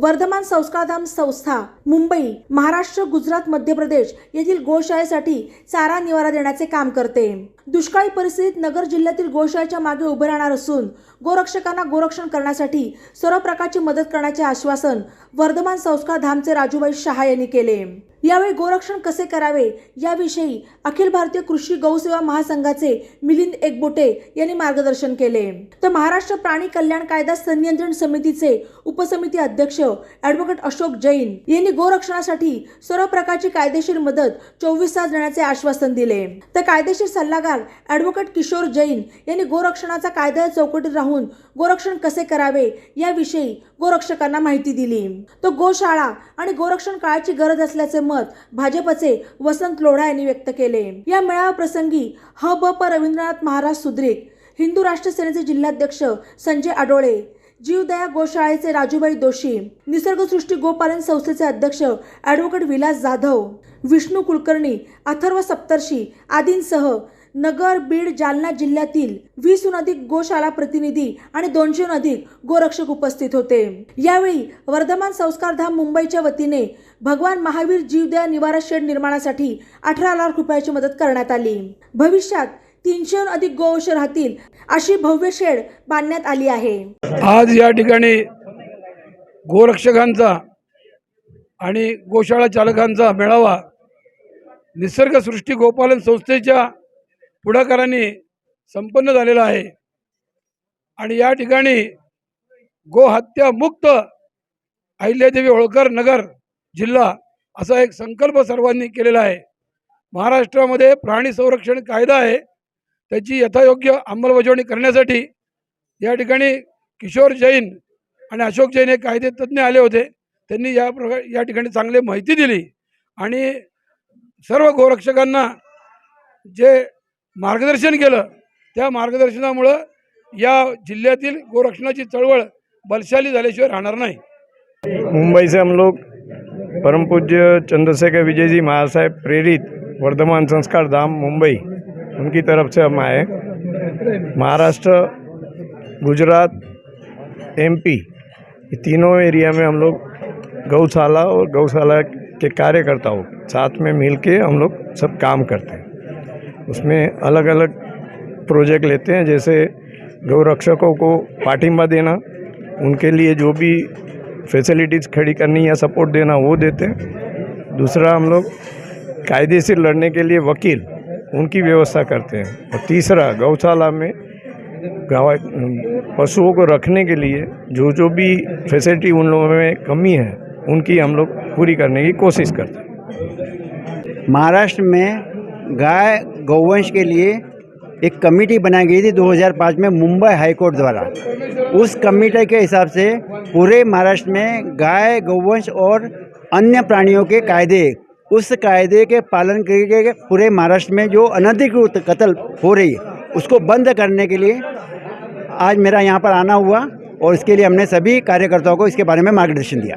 वर्धमान संस्कारधाम संस्था मुंबई महाराष्ट्र गुजरात मध्य प्रदेश येथील गोशाळेसाठी चारा निवारा देण्याचे काम करते. दुष्काळी परिस्थितीत नगर जिल्ह्यातील गोशाळेच्या मागे उभे राहणार असून गोरक्षकांना गोरक्षण करण्यासाठी सर्व प्रकारची मदत करण्याचे आश्वासन वर्धमान संस्कार धामचे राजूबाई शहा यांनी केले. यावेळी गोरक्षण कसे करावे याविषयी अखिल भारतीय कृषी गौसेवा महासंघाचे मिलिंद एकबोटे यांनी मार्गदर्शन केले. तर महाराष्ट्र प्राणी कल्याण कायदा संनियंत्रण समितीचे उपसमिती अध्यक्ष ॲडव्होकेट अशोक जैन यांनी गोरक्षणासाठी सर्व प्रकारची कायदेशीर मदत चोवीस तास देण्याचे आश्वासन दिले. तर कायदेशीर सल्लागार ॲडव्होकेट किशोर जैन यांनी गोरक्षणाचा कायदा चौकटीत राहून गोरक्षण कसे करावे याविषयी गोरक्षकांना माहिती दिली. तो गोशाळा आणि गोरक्षण काळाची गरज असल्याचे मत भाजपचे वसंत लोढा यांनी व्यक्त केले. या मेळाव्याप्रसंगी ह ब प रवींद्रनाथ महाराज सुद्रिक हिंदू राष्ट्र सेनेचे जिल्हाध्यक्ष संजय आडोळे जीवदया गोशाळेचे राजूबाई दोशी निसर्गसृष्टी गोपालन संस्थेचे अध्यक्ष ॲडव्होकेट विलास जाधव विष्णू कुलकर्णी अथर्व सप्तर्षी आदींसह नगर बीड जालना जिल्ह्यातील वीसहून अधिक गोशाला प्रतिनिधी आणि दोनशेहून अधिक गोरक्षक उपस्थित होते. यावेळी वर्धमान संस्कारधाम मुंबईच्या वतीने भगवान महावीर जीवदया निवारा शेड निर्माणासाठी अठरा लाख रुपयाची मदत करण्यात आली. भविष्यात तीनशेहून अधिक गोवंश राहतील अशी भव्य शेड बांधण्यात आली आहे. आज या ठिकाणी गोरक्षकांचा आणि गोशाळा चालकांचा मेळावा निसर्गसृष्टी गोपालन संस्थेच्या पुढाकाराने संपन्न झालेला आहे. आणि या ठिकाणी गोहत्या मुक्त अहिल्यादेवी होळकर नगर जिल्हा असा एक संकल्प सर्वांनी केलेला आहे. महाराष्ट्रामध्ये प्राणी संरक्षण कायदा आहे. त्याची यथायोग्य अंमलबजावणी करण्यासाठी या ठिकाणी किशोर जैन आणि अशोक जैन हे कायदे तज्ज्ञ आले होते. त्यांनी या प्रकार या ठिकाणी चांगली माहिती दिली. आणि सर्व गोरक्षकांना जे मार्गदर्शन केलं. त्या मार्गदर्शनामुळं या जिल्ह्यातील गोरक्षणाची चळवळ बलशाली झाल्याशिवाय राहणार नाही. मुंबई से हम लोग परम पूज्य चंद्रशेखर विजय जी महासाहेब प्रेरित वर्धमान संस्कार धाम मुंबई उनकी तरफ से हम आए. महाराष्ट्र गुजरात एमपी ये तीनों एरिया में हम लोग गौशाला और गौशाला के कार्यकर्ताओं साथ में मिल के हम लोग सब काम करते हैं। उसमें अलग अलग प्रोजेक्ट लेते हैं, जैसे गौरक्षकों को पाठिंबा देना, उनके लिए जो भी फैसिलिटीज़ खड़ी करनी या सपोर्ट देना, वो देते हैं। दूसरा हम लोग कायदे से लड़ने के लिए वकील, उनकी व्यवस्था करते हैं। और तीसरा, गौशाला में पशुओं को रखने के लिए जो जो भी फैसिलिटी उन लोगों में कमी है, उनकी हम लोग पूरी करने की कोशिश करते हैं। महाराष्ट्र में गाय गौवंश के लिए एक कमेटी बनाई गई थी 2005 में मुंबई हाई कोर्ट द्वारा। उस कमेटी के हिसाब से पूरे महाराष्ट्र में गाय गौवंश और अन्य प्राणियों के कायदे, उस कायदे के पालन करके पूरे महाराष्ट्र में जो अनधिकृत कत्ल हो रही उसको बंद करने के लिए आज मेरा यहाँ पर आना हुआ और इसके लिए हमने सभी कार्यकर्ताओं को इसके बारे में मार्गदर्शन दिया।